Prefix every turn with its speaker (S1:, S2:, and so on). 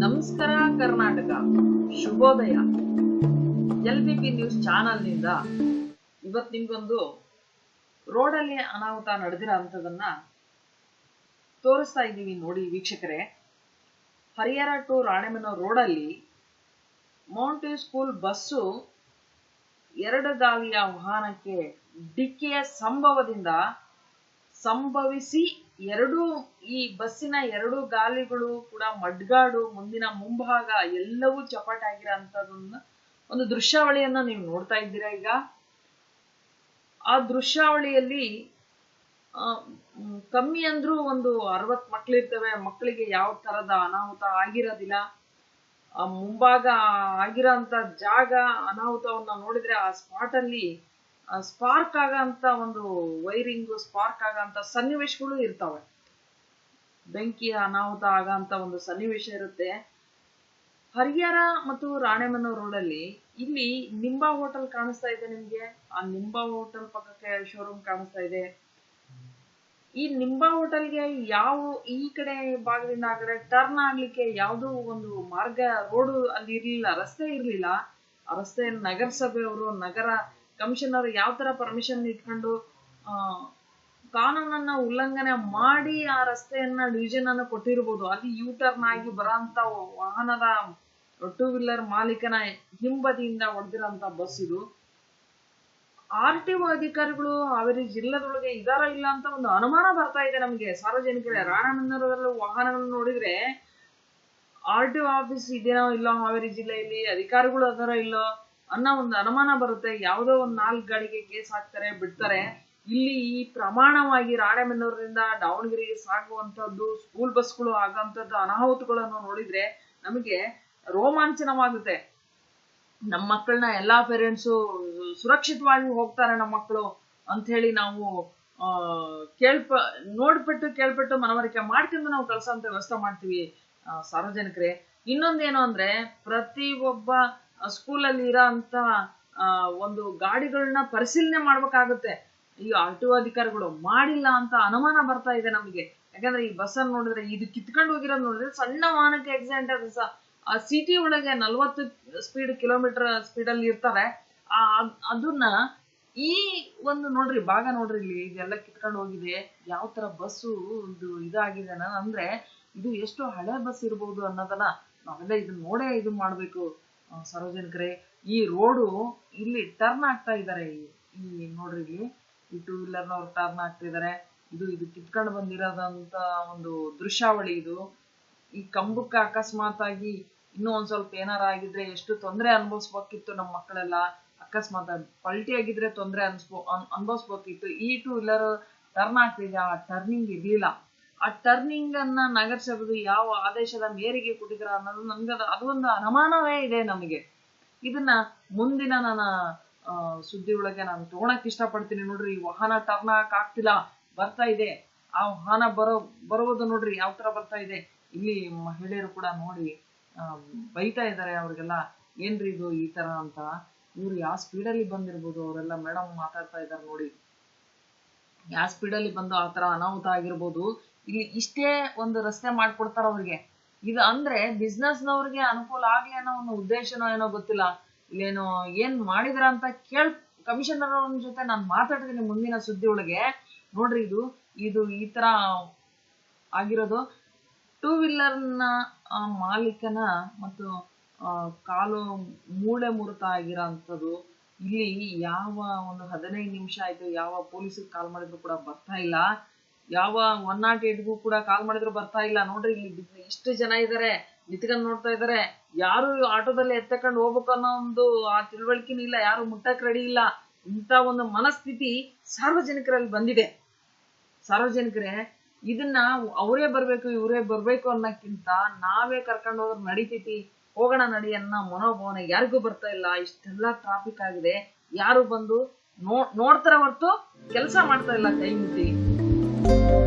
S1: ನಮಸ್ಕಾರ, ಕರ್ನಾಟಕ. ಶುಭೋದಯ. L B P news ಚಾನಲ್ನಿಂದ ಇವತ್ತು ನಿಮ್ಗೊಂದು ರೋಡಲ್ಲಿ ಅನಾಹುತ ನಡೆದಿರೋ ಅಂಥದನ್ನ ತೋರಿಸ್ತಾ ಇದ್ದೀವಿ ನೋಡಿ ವೀಕ್ಷಕರೇ. ಹರಿಹರ ಟು ರಾಣೆಬೆನ್ನೂರು ರೋಡಲ್ಲಿ ಮೌಂಟ್ ಸ್ಕೂಲ್ ಬಸ್ಸು ಎರಡು ಗಾಲಿಯ ವಾಹನಕ್ಕೆ ಡಿಕ್ಕಿಯ ಸಂಭವದಿಂದ ಸಂಭವಿಸಿ ಎರಡು ಈ ಬಸ್ಸಿನ ಎರಡು ಗಾಲಿಗಳು ಕೂಡ ಮಡ್ಗಾಡು, ಮುಂದಿನ ಮುಂಭಾಗ ಎಲ್ಲವೂ ಚಪಾಟಾಗಿರೋ ಒಂದು ದೃಶ್ಯಾವಳಿಯನ್ನ ನೀವು ನೋಡ್ತಾ ಇದ್ದೀರಾ ಈಗ. ಆ ದೃಶ್ಯಾವಳಿಯಲ್ಲಿ ಕಮ್ಮಿ ಅಂದ್ರೂ ಒಂದು ಅರವತ್ ಮಕ್ಳಿರ್ತವೆ. ಮಕ್ಕಳಿಗೆ ಯಾವ ತರದ ಅನಾಹುತ ಆಗಿರೋದಿಲ್ಲ. ಆ ಮುಂಭಾಗ ಆಗಿರೋ ಅಂತ ಜಾಗ ಅನಾಹುತವನ್ನ ನೋಡಿದ್ರೆ ಆ ಸ್ಪಾಟ್ ಅಲ್ಲಿ ಸ್ಪಾರ್ಕ್ ಆಗಂತ ಒಂದು ವೈರಿಂಗ್, ಸ್ಪಾರ್ಕ್ ಆಗಂತ ಸನ್ನಿವೇಶಗಳು ಇರ್ತವೆ. ಬೆಂಕಿ, ಅನಾಹುತ ಆಗಂತ ಒಂದು ಸನ್ನಿವೇಶ ಇರುತ್ತೆ. ಹರಿಹರ ಮತ್ತು ರಾಣೆಬೆನ್ನೂರು ರೋಡಲ್ಲಿ ಇಲ್ಲಿ ನಿಂಬಾ ಹೋಟೆಲ್ ಕಾಣಿಸ್ತಾ ಇದೆ ನಿಮ್ಗೆ? ಆ ನಿಂಬಾ ಹೋಟೆಲ್ ಪಕ್ಕಕ್ಕೆ ಶೋರೂಮ್ ಕಾಣಿಸ್ತಾ ಇದೆ. ಈ ನಿಂಬಾ ಹೋಟೆಲ್ಗೆ ಯಾವ, ಈ ಕಡೆ ಭಾಗದಿಂದ ಆ ಟರ್ನ್ ಆಗ್ಲಿಕ್ಕೆ ಯಾವುದೋ ಒಂದು ಮಾರ್ಗ ರೋಡ್ ಅಲ್ಲಿ ಇರ್ಲಿಲ್ಲ, ರಸ್ತೆ ಇರ್ಲಿಲ್ಲ. ಆ ರಸ್ತೆಯನ್ನು ನಗರಸಭೆಯವರು, ನಗರ ಕಮಿಷನರ್ ಯಾವ ತರ ಪರ್ಮಿಷನ್ ಇಟ್ಕೊಂಡು ಕಾನೂನನ್ನ ಉಲ್ಲಂಘನೆ ಮಾಡಿ ಆ ರಸ್ತೆಯನ್ನ ಡಿವಿಷನ್ ಅನ್ನು ಕೊಟ್ಟಿರ್ಬೋದು. ಅಲ್ಲಿ ಯೂ ಟರ್ನ್ ಆಗಿ ಬರೋಂತ ವಾಹನದ ಟೂ ವೀಲರ್ ಮಾಲೀಕನ ಹಿಂಬದಿಯಿಂದ ಹೊಡೆದಿರೋಂತ ಬಸ್ ಇದು. ಆರ್ ಟಿ ಒ ಅಧಿಕಾರಿಗಳು ಹಾವೇರಿ ಜಿಲ್ಲೆದೊಳಗೆ ಇದಾರ ಇಲ್ಲ ಅಂತ ಒಂದು ಅನುಮಾನ ಬರ್ತಾ ಇದೆ ನಮಗೆ. ಸಾರ್ವಜನಿಕರೇ ರಾಣೆಬೆನ್ನೂರಲ್ಲಿ ವಾಹನಗಳನ್ನು ನೋಡಿದ್ರೆ ಆರ್ ಟಿ ಒ ಆಫೀಸ್ ಇದೆಯೋ ಇಲ್ಲೋ ಹಾವೇರಿ ಜಿಲ್ಲೆಯಲ್ಲಿ, ಅಧಿಕಾರಿಗಳು ಅದರ ಇಲ್ಲೋ ಅನ್ನೋ ಒಂದು ಅನುಮಾನ ಬರುತ್ತೆ. ಯಾವುದೋ ಒಂದು ನಾಲ್ಕು ಗಾಡಿಗೆ ಕೇಸ್ ಹಾಕ್ತಾರೆ, ಬಿಡ್ತಾರೆ. ಇಲ್ಲಿ ಈ ಪ್ರಮಾಣವಾಗಿ ರಾಣೆಬೆನ್ನೂರಿನಿಂದ ದಾವಣಗೆರೆಗೆ ಸಾಗುವಂಥದ್ದು ಸ್ಕೂಲ್ ಬಸ್ಗಳು ಆಗೋಂಥದ್ದು ಅನಾಹುತಗಳನ್ನು ನೋಡಿದ್ರೆ ನಮಗೆ ರೋಮಾಂಚನವಾಗುತ್ತೆ. ನಮ್ಮ ಮಕ್ಕಳನ್ನ ಎಲ್ಲಾ ಪೇರೆಂಟ್ಸು ಸುರಕ್ಷಿತವಾಗಿ ಹೋಗ್ತಾರೆ ನಮ್ಮ ಮಕ್ಕಳು ಅಂತ ಹೇಳಿ ನಾವು ಕೇಳ್ಪ, ನೋಡ್ಬಿಟ್ಟು ಕೇಳ್ಬಿಟ್ಟು ಮನವರಿಕೆ ಮಾಡ್ಕೊಂಡು ನಾವು ಕಳ್ಸೋಂಥ ವ್ಯವಸ್ಥೆ ಮಾಡ್ತೀವಿ ಸಾರ್ವಜನಿಕರೇ. ಇನ್ನೊಂದೇನು ಅಂದ್ರೆ ಪ್ರತಿ ಒಬ್ಬ ಸ್ಕೂಲಲ್ಲಿ ಇರೋ ಅಂತ ಒಂದು ಗಾಡಿಗಳನ್ನ ಪರಿಶೀಲನೆ ಮಾಡ್ಬೇಕಾಗುತ್ತೆ. ಈ ಆರ್ ಟಿ ಅಧಿಕಾರಿಗಳು ಮಾಡಿಲ್ಲ ಅಂತ ಅನುಮಾನ ಬರ್ತಾ ಇದೆ ನಮಗೆ. ಯಾಕಂದ್ರೆ ಈ ಬಸ್ಸನ್ನು ನೋಡಿದ್ರೆ, ಇದು ಕಿತ್ಕೊಂಡು ಹೋಗಿರೋದು ನೋಡಿದ್ರೆ ಸಣ್ಣ ವಾಹನಕ್ಕೆ ಆಕ್ಸಿಡೆಂಟ್ ಆದ್ರೆ ಸಹ, ಆ ಸಿಟಿ ಒಳಗೆ ನಲ್ವತ್ತು ಸ್ಪೀಡ್ ಕಿಲೋಮೀಟರ್ ಸ್ಪೀಡ್ ಅಲ್ಲಿ ಇರ್ತಾರೆ. ಆ ಅದ್- ಅದನ್ನ ಈ ಒಂದು ನೋಡ್ರಿ, ಭಾಗ ನೋಡ್ರಿ ಇಲ್ಲಿ, ಇದೆಲ್ಲ ಕಿತ್ಕೊಂಡು ಹೋಗಿದೆ. ಯಾವ ತರ ಬಸ್ಸು ಇದು ಇದಾಗಿದೆ ಅಂದ್ರೆ ಇದು ಎಷ್ಟು ಹಳೆ ಬಸ್ ಇರ್ಬೋದು ಅನ್ನೋದನ್ನ ನಾವೆಲ್ಲ ಇದನ್ನ ನೋಡೇ ಇದು ಮಾಡ್ಬೇಕು. ಸಾರ್ವಜನಿಕರೇ ಈ ರೋಡು ಇಲ್ಲಿ ಟರ್ನ್ ಆಗ್ತಾ ಇದ್ದಾರೆ ಈ ನೋಡ್ರಿ ಇಲ್ಲಿ, ಈ ಟೂ ವೀಲರ್ನವ್ರು ಟರ್ನ್ ಆಗ್ತಿದ್ದಾರೆ ಇದು ಇದು ಕಿತ್ಕೊಂಡು ಬಂದಿರೋದಂತ ಒಂದು ದೃಶ್ಯಾವಳಿ ಇದು. ಈ ಕಂಬಕ್ಕೆ ಅಕಸ್ಮಾತ್ ಆಗಿ ಇನ್ನೂ ಒಂದ್ ಸ್ವಲ್ಪ ಏನಾರ ಆಗಿದ್ರೆ ಎಷ್ಟು ತೊಂದರೆ ಅನುಭವಿಸ್ಬೇಕಿತ್ತು ನಮ್ಮ ಮಕ್ಕಳೆಲ್ಲ. ಅಕಸ್ಮಾತ್ ಪಲ್ಟಿ ಆಗಿದ್ರೆ ತೊಂದರೆ ಅನ್ಸ್ಬೋ, ಅನ್- ಅನ್ಭವಿಸ್ಬೇಕಿತ್ತು. ಈ ಟೂ ವೀಲರ್ ಟರ್ನ್ ಆಗ್ತಿದೆ ಆ ಟರ್ನಿಂಗ್ ಇರ್ಲಿಲ್ಲ. ಆ ಟರ್ನಿಂಗ್ ಅನ್ನ ನಗರಸಭೆದು ಯಾವ ಆದೇಶದ ಮೇರೆಗೆ ಕೊಟ್ಟಿದ್ರ ಅನ್ನೋದು ಅದು- ಅದು ಒಂದು ಅನುಮಾನವೇ ಇದೆ ನಮಗೆ. ಇದನ್ನ ಮುಂದಿನ ನನ್ನ ಸುದ್ದಿ ಒಳಗೆ ನಾನು ತಗೊಳಕ್ ಇಷ್ಟಪಡ್ತೀನಿ ನೋಡ್ರಿ. ಈ ವಾಹನ ಟರ್ನ್ ಆಗ್ತಿಲ್ಲ. ಬರ್ತಾ ಇದೆ. ಆ ವಾಹನ ಬರೋ, ಬರುವುದು ನೋಡ್ರಿ. ಯಾವ ತರ ಬರ್ತಾ ಇದೆ? ಇಲ್ಲಿ ಮಹಿಳೆಯರು ಕೂಡ ನೋಡಿ ಬೈತಾ ಇದ್ದಾರೆ ಅವ್ರಿಗೆಲ್ಲ. ಏನ್ರಿ ಇದು ಈ ತರ ಅಂತ. ಇವ್ರು ಯಾವ ಸ್ಪೀಡಲ್ಲಿ ಬಂದಿರ್ಬೋದು? ಅವರೆಲ್ಲ ಮೇಡಮ್ ಮಾತಾಡ್ತಾ ಇದ್ದಾರೆ ನೋಡಿ. ಯಾವ ಸ್ಪೀಡಲ್ಲಿ ಬಂದು ಆ ತರ ಅನಾಹುತ ಆಗಿರ್ಬೋದು? ಇಲ್ಲಿ ಇಷ್ಟೇ ಒಂದು ರಸ್ತೆ ಮಾಡ್ಕೊಡ್ತಾರ ಅವ್ರಿಗೆ. ಇದು ಅಂದ್ರೆ ಬಿಸ್ನೆಸ್ ನವ್ರಿಗೆ ಅನುಕೂಲ ಆಗ್ಲಿ ಅನ್ನೋ ಒಂದು ಉದ್ದೇಶನೋ ಏನೋ ಗೊತ್ತಿಲ್ಲ. ಇಲ್ಲೇನೋ ಏನ್ ಮಾಡಿದ್ರ ಅಂತ ಕೇಳ್ ಕಮಿಷನರ್ ಅವ್ರ ಜೊತೆ ನಾನು ಮಾತಾಡ್ತೀನಿ ಮುಂದಿನ ಸುದ್ದಿ ಒಳಗೆ. ನೋಡ್ರಿ ಇದು ಇದು ಈ ತರ ಆಗಿರೋದು. ಟೂ ವೀಲರ್ನ ಮಾಲೀಕನ ಮತ್ತು ಕಾಲು ಮೂಳೆ ಮುರಿತ ಆಗಿರೋ ಇಲ್ಲಿ ಯಾವ ಒಂದು ಹದಿನೈದು ನಿಮಿಷ ಆಯ್ತು, ಯಾವ ಪೊಲೀಸಿಗೆ ಕಾಲ್ ಮಾಡಿದ್ರು ಕೂಡ ಬರ್ತಾ ಇಲ್ಲ. ಯಾವ ಒನ್ ನಾಟ್ ಏಟ್ಗೂ ಕೂಡ ಕಾಲ್ ಮಾಡಿದ್ರು ಬರ್ತಾ ಇಲ್ಲ. ನೋಡ್ರಿ ಇಲ್ಲಿ ಎಷ್ಟು ಜನ ಇದಾರೆ? ನಿಂತ್ಕೊಂಡ್ ನೋಡ್ತಾ ಇದಾರೆ. ಯಾರು ಆಟೋದಲ್ಲಿ ಎತ್ತಕೊಂಡು ಹೋಗ್ಬೇಕು ಅನ್ನೋ ಒಂದು ಆ ತಿಳುವಳಿಕೆನೂ ಇಲ್ಲ. ಯಾರು ಮುಟ್ಟಕ್ ರೆಡಿ ಇಲ್ಲ. ಇಂಥ ಒಂದು ಮನಸ್ಥಿತಿ ಸಾರ್ವಜನಿಕರಲ್ಲಿ ಬಂದಿದೆ. ಸಾರ್ವಜನಿಕರೇ, ಇದನ್ನ ಅವರೇ ಬರ್ಬೇಕು, ಇವರೇ ಬರ್ಬೇಕು ಅನ್ನೋಕ್ಕಿಂತ ನಾವೇ ಕರ್ಕೊಂಡು ಹೋದ್ರೆ ನಡಿತೈತಿ. ಹೋಗೋಣ ನಡಿ ಅನ್ನೋ ಮನೋಭಾವನೆ ಯಾರಿಗೂ ಬರ್ತಾ ಇಲ್ಲ. ಇಷ್ಟೆಲ್ಲ ಟ್ರಾಫಿಕ್ ಆಗಿದೆ. ಯಾರು ಬಂದು ನೋ, ನೋಡ್ತಾರ ಹೊರ್ತು ಕೆಲಸ ಮಾಡ್ತಾ ಇಲ್ಲ ಕೈ ಮುಟ್ಟಿ Thank you.